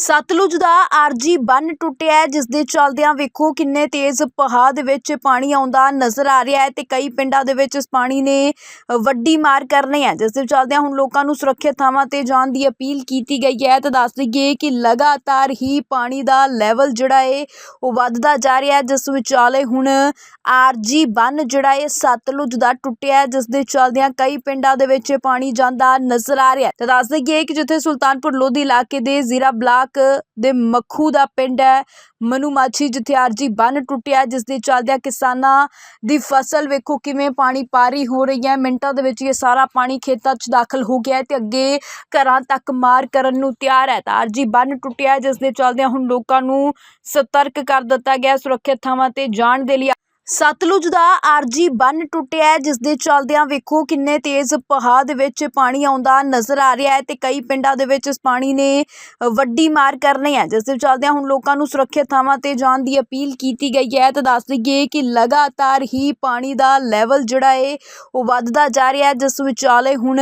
ਸਤਲੁਜ ਦਾ ਆਰਜੀ ਬੰਨ ਟੁੱਟਿਆ ਜਿਸ ਦੇ ਚਲਦਿਆਂ ਵੇਖੋ ਕਿੰਨੇ ਤੇਜ਼ ਪਹਾੜ ਦੇ ਵਿੱਚ ਪਾਣੀ ਆਉਂਦਾ ਨਜ਼ਰ ਆ ਰਿਹਾ ਹੈ ਤੇ ਕਈ ਪਿੰਡਾਂ ਦੇ ਵਿੱਚ ਇਸ ਪਾਣੀ ਨੇ ਵੱਡੀ ਮਾਰ ਕਰਨੀ ਹੈ, ਜਿਸ ਦੇ ਚਲਦਿਆਂ ਹੁਣ ਲੋਕਾਂ ਨੂੰ ਸੁਰੱਖਿਅਤ ਥਾਵਾਂ ਤੇ ਜਾਣ ਦੀ ਅਪੀਲ ਕੀਤੀ ਗਈ ਹੈ। ਤੇ ਦੱਸ ਦਈਏ ਕਿ ਲਗਾਤਾਰ ਹੀ ਪਾਣੀ ਦਾ ਲੈਵਲ ਜਿਹੜਾ ਹੈ, ਉਹ ਵੱਧਦਾ ਜਾ ਰਿਹਾ ਹੈ, ਜਿਸ ਵਿਚਾਲੇ ਹੁਣ ਆਰਜੀ ਬੰਨ ਜਿਹੜਾ ਹੈ, ਸਤਲੁਜ ਦਾ ਟੁੱਟਿਆ ਜਿਸ ਦੇ ਚਲਦਿਆਂ ਕਈ ਪਿੰਡਾਂ ਦੇ ਵਿੱਚ ਪਾਣੀ ਜਾਂਦਾ ਨਜ਼ਰ ਆ ਰਿਹਾ ਹੈ। ਤੇ ਦੱਸ ਦਈਏ ਕਿ ਜਿੱਥੇ ਸੁਲਤਾਨਪੁਰ ਲੋਧੀ ਇਲਾਕੇ ਦੇ ਜ਼ੀਰਾ ਬਲਾਕ ਦੇ ਮੱਖੂ ਦਾ ਪਿੰਡ ਹੈ। ਮਨੂ ਜਿੱਥੇ ਆਰਜੀ ਬੰਨ ਟੁੱਟਿਆ ਜਿਸ ਦੇ ਚੱਲਦਿਆਂ ਕਿਸਾਨਾਂ ਦੀ ਫਸਲ ਵੇਖੋ ਕਿਵੇਂ ਪਾਣੀ ਪਾਰੀ ਹੋ ਰਹੀ ਹੈ। ਮਿੰਟਾਂ ਦੇ ਵਿੱਚ ਇਹ ਸਾਰਾ ਪਾਣੀ ਖੇਤਾਂ 'ਚ ਦਾਖਲ ਹੋ ਗਿਆ ਤੇ ਅੱਗੇ ਘਰਾਂ ਤੱਕ ਮਾਰ ਕਰਨ ਨੂੰ ਤਿਆਰ ਹੈ। ਤਾਂ ਆਰਜੀ ਬੰਨ ਟੁੱਟਿਆ ਹੈ, ਜਿਸ ਦੇ ਚੱਲਦਿਆਂ ਹੁਣ ਲੋਕਾਂ ਨੂੰ ਸਤਰਕ ਕਰ ਦਿੱਤਾ ਗਿਆ ਸੁਰੱਖਿਅਤ ਥਾਵਾਂ ਤੇ ਜਾਣ ਦੇ ਲਈ ਸਤਲੁਜ ਦਾ ਆਰਜੀ ਬੰਨ ਟੁੱਟਿਆ ਜਿਸ ਦੇ ਚਲਦਿਆਂ ਵੇਖੋ ਕਿੰਨੇ ਤੇਜ਼ ਪਹਾੜ ਦੇ ਵਿੱਚ ਪਾਣੀ ਆਉਂਦਾ ਨਜ਼ਰ ਆ ਰਿਹਾ ਹੈ ਤੇ ਕਈ ਪਿੰਡਾਂ ਦੇ ਵਿੱਚ ਇਸ ਪਾਣੀ ਨੇ ਵੱਡੀ ਮਾਰ ਕਰਨੀ ਹੈ। ਜਿਸ ਦੇ ਚਲਦਿਆਂ ਹੁਣ ਲੋਕਾਂ ਨੂੰ ਸੁਰੱਖਿਅਤ ਥਾਵਾਂ ਤੇ ਜਾਣ ਦੀ ਅਪੀਲ ਕੀਤੀ ਗਈ ਹੈ ਤਾਂ ਦੱਸ ਦਈਏ ਕਿ ਲਗਾਤਾਰ ਹੀ ਪਾਣੀ ਦਾ ਲੈਵਲ ਜਿਹੜਾ ਹੈ ਉਹ ਵੱਧਦਾ ਜਾ ਰਿਹਾ ਹੈ, ਜਿਸ ਵਿਚਾਲੇ ਹੁਣ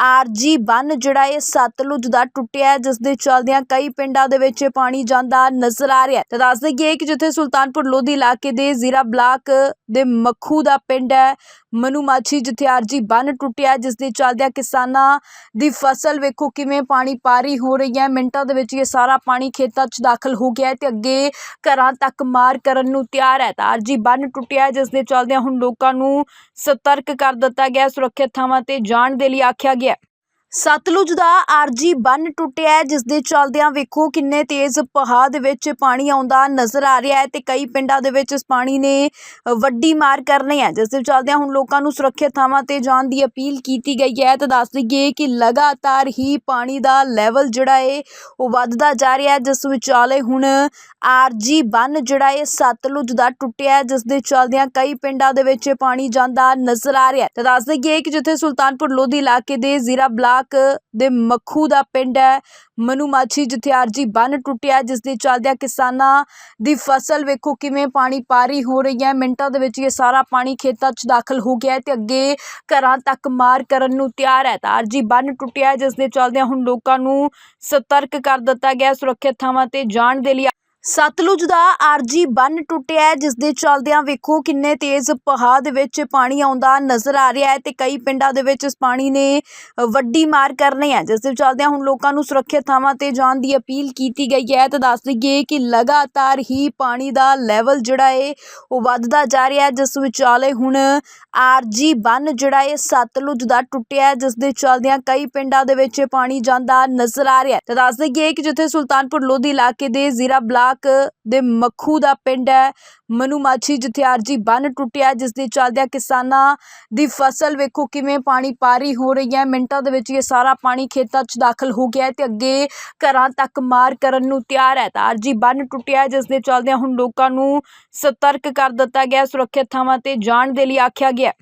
ਆਰਜੀ ਬੰਨ ਜਿਹੜਾ ਹੈ ਸਤਲੁਜ ਦਾ ਟੁੱਟਿਆ ਜਿਸ ਦੇ ਚਲਦਿਆਂ ਕਈ ਪਿੰਡਾਂ ਦੇ ਵਿੱਚ ਪਾਣੀ ਜਾਂਦਾ ਨਜ਼ਰ ਆ ਰਿਹਾ ਹੈ। ਤੇ ਦੱਸ ਦਈਏ ਕਿ ਜਿੱਥੇ ਸੁਲਤਾਨਪੁਰ ਲੋਧੀ ਇਲਾਕੇ ਦੇ ਜ਼ੀਰਾ ਬਲਾਕ ਦੇ ਮੱਖੂ ਦਾ ਪਿੰਡ ਹੈ। ਮਨੂਮਾਛੀ ਜਿੱਥੇ ਆਰਜੀ ਬੰਨ ਟੁੱਟਿਆ ਜਿਸ ਦੇ ਚੱਲਦਿਆਂ ਕਿਸਾਨਾਂ ਦੀ ਫਸਲ ਵੇਖੋ ਕਿਵੇਂ ਪਾਣੀ ਪਾਰੀ ਹੋ ਰਹੀ ਹੈ। ਮਿੰਟਾਂ ਦੇ ਵਿੱਚ ਇਹ ਸਾਰਾ ਪਾਣੀ ਖੇਤਾਂ 'ਚ ਦਾਖਲ ਹੋ ਗਿਆ ਹੈ ਤੇ ਅੱਗੇ ਘਰਾਂ ਤੱਕ ਮਾਰ ਕਰਨ ਨੂੰ ਤਿਆਰ ਹੈ। ਤਾਂ ਆਰਜੀ ਬੰਨ ਟੁੱਟਿਆ ਹੈ, ਜਿਸ ਦੇ ਚੱਲਦਿਆਂ ਹੁਣ ਲੋਕਾਂ ਨੂੰ ਸਤਰਕ ਕਰ ਦਿੱਤਾ ਗਿਆ ਸੁਰੱਖਿਅਤ ਥਾਵਾਂ ਤੇ ਜਾਣ ਦੇ ਲਈ ਆਖਿਆ ਗਿਆ। ਸਤਲੁਜ ਦਾ ਆਰਜੀ ਬੰਨ ਟੁੱਟਿਆ ਹੈ, ਜਿਸ ਦੇ ਚਲਦਿਆਂ ਵੇਖੋ ਕਿੰਨੇ ਤੇਜ਼ ਪਹਾੜ ਦੇ ਵਿੱਚ ਪਾਣੀ ਆਉਂਦਾ ਨਜ਼ਰ ਆ ਰਿਹਾ ਹੈ ਤੇ ਕਈ ਪਿੰਡਾਂ ਦੇ ਵਿੱਚ ਇਸ ਪਾਣੀ ਨੇ ਵੱਡੀ ਮਾਰ ਕਰਨੀ ਹੈ। ਜਿਸ ਦੇ ਚਲਦਿਆਂ ਹੁਣ ਲੋਕਾਂ ਨੂੰ ਸੁਰੱਖਿਅਤ ਥਾਵਾਂ ਤੇ ਜਾਣ ਦੀ ਅਪੀਲ ਕੀਤੀ ਗਈ ਹੈ ਤੇ ਦੱਸ ਦਈਏ ਕਿ ਲਗਾਤਾਰ ਹੀ ਪਾਣੀ ਦਾ ਲੈਵਲ ਜਿਹੜਾ ਹੈ ਉਹ ਵੱਧਦਾ ਜਾ ਰਿਹਾ ਹੈ ਜਿਸ ਵਿਚਾਲੇ ਹੁਣ ਆਰਜੀ ਬੰਨ ਜਿਹੜਾ ਹੈ ਸਤਲੁਜ ਦਾ ਟੁੱਟਿਆ ਹੈ, ਜਿਸ ਦੇ ਚਲਦਿਆਂ ਕਈ ਪਿੰਡਾਂ ਦੇ ਵਿੱਚ ਪਾਣੀ ਜਾਂਦਾ ਨਜ਼ਰ ਆ ਰਿਹਾ ਹੈ। ਤੇ ਦੱਸ ਦਈਏ ਕਿ ਜਿੱਥੇ ਸੁਲਤਾਨਪੁਰ ਲੋਧੀ ਇਲਾਕੇ ਦੇ ਜ਼ੀਰਾ ਬਲਾਕ ਦੇ ਮੱਖੂ ਦਾ ਪਿੰਡ ਹੈ। ਮਨੂ ਜਿੱਥੇ ਆਰਜੀ ਬੰਨ ਟੁੱਟਿਆ ਜਿਸ ਦੇ ਚੱਲਦਿਆਂ ਕਿਸਾਨਾਂ ਦੀ ਫਸਲ ਵੇਖੋ ਕਿਵੇਂ ਪਾਣੀ ਪਾਰੀ ਹੋ ਰਹੀ ਹੈ। ਮਿੰਟਾਂ ਦੇ ਵਿੱਚ ਇਹ ਸਾਰਾ ਪਾਣੀ ਖੇਤਾਂ 'ਚ ਦਾਖਲ ਹੋ ਗਿਆ ਤੇ ਅੱਗੇ ਘਰਾਂ ਤੱਕ ਮਾਰ ਕਰਨ ਨੂੰ ਤਿਆਰ ਹੈ। ਤਾਂ ਆਰਜੀ ਬੰਨ ਟੁੱਟਿਆ ਹੈ, ਜਿਸ ਦੇ ਚੱਲਦਿਆਂ ਹੁਣ ਲੋਕਾਂ ਨੂੰ ਸਤਰਕ ਕਰ ਦਿੱਤਾ ਗਿਆ ਸੁਰੱਖਿਅਤ ਥਾਵਾਂ ਤੇ ਜਾਣ ਦੇ ਲਈ ਸਤਲੁਜ ਦਾ ਆਰਜੀ ਬੰਨ ਟੁੱਟਿਆ ਜਿਸ ਦੇ ਚਲਦਿਆਂ ਵੇਖੋ ਕਿੰਨੇ ਤੇਜ਼ ਪਹਾੜ ਦੇ ਵਿੱਚ ਪਾਣੀ ਆਉਂਦਾ ਨਜ਼ਰ ਆ ਰਿਹਾ ਹੈ ਤੇ ਕਈ ਪਿੰਡਾਂ ਦੇ ਵਿੱਚ ਇਸ ਪਾਣੀ ਨੇ ਵੱਡੀ ਮਾਰ ਕਰਨੀ ਹੈ, ਜਿਸ ਦੇ ਚਲਦਿਆਂ ਹੁਣ ਲੋਕਾਂ ਨੂੰ ਸੁਰੱਖਿਅਤ ਥਾਵਾਂ ਤੇ ਜਾਣ ਦੀ ਅਪੀਲ ਕੀਤੀ ਗਈ ਹੈ। ਤੇ ਦੱਸ ਦਈਏ ਕਿ ਲਗਾਤਾਰ ਹੀ ਪਾਣੀ ਦਾ ਲੈਵਲ ਜਿਹੜਾ ਹੈ, ਉਹ ਵੱਧਦਾ ਜਾ ਰਿਹਾ ਹੈ, ਜਿਸ ਵਿਚਾਲੇ ਹੁਣ ਆਰਜੀ ਬੰਨ ਜਿਹੜਾ ਹੈ, ਸਤਲੁਜ ਦਾ ਟੁੱਟਿਆ ਜਿਸ ਦੇ ਚਲਦਿਆਂ ਕਈ ਪਿੰਡਾਂ ਦੇ ਵਿੱਚ ਪਾਣੀ ਜਾਂਦਾ ਨਜ਼ਰ ਆ ਰਿਹਾ ਹੈ। ਤੇ ਦੱਸ ਦਈਏ ਕਿ ਜਿੱਥੇ ਸੁਲਤਾਨਪੁਰ ਲੋਧੀ ਇਲਾਕੇ ਦੇ ਜ਼ੀਰਾ ਬਲਾਕ ਦੇ ਮੱਖੂ ਦਾ ਪਿੰਡ ਹੈ। ਮਨੂਮਾਛੀ ਜਿੱਥੇ ਆਰਜੀ ਬੰਨ ਟੁੱਟਿਆ ਜਿਸ ਦੇ ਚੱਲਦਿਆਂ ਕਿਸਾਨਾਂ ਦੀ ਫਸਲ ਵੇਖੋ ਕਿਵੇਂ ਪਾਣੀ ਪਾਰੀ ਹੋ ਰਹੀ ਹੈ। ਮਿੰਟਾਂ ਦੇ ਵਿੱਚ ਇਹ ਸਾਰਾ ਪਾਣੀ ਖੇਤਾਂ 'ਚ ਦਾਖਲ ਹੋ ਗਿਆ ਹੈ ਤੇ ਅੱਗੇ ਘਰਾਂ ਤੱਕ ਮਾਰ ਕਰਨ ਨੂੰ ਤਿਆਰ ਹੈ। ਤਾਂ ਆਰਜੀ ਬੰਨ ਟੁੱਟਿਆ ਜਿਸ ਦੇ ਚੱਲਦਿਆਂ ਹੁਣ ਲੋਕਾਂ ਨੂੰ ਸਤਰਕ ਕਰ ਦਿੱਤਾ ਗਿਆ ਸੁਰੱਖਿਅਤ ਥਾਵਾਂ ਤੇ ਜਾਣ ਦੇ ਲਈ ਆਖਿਆ ਗਿਆ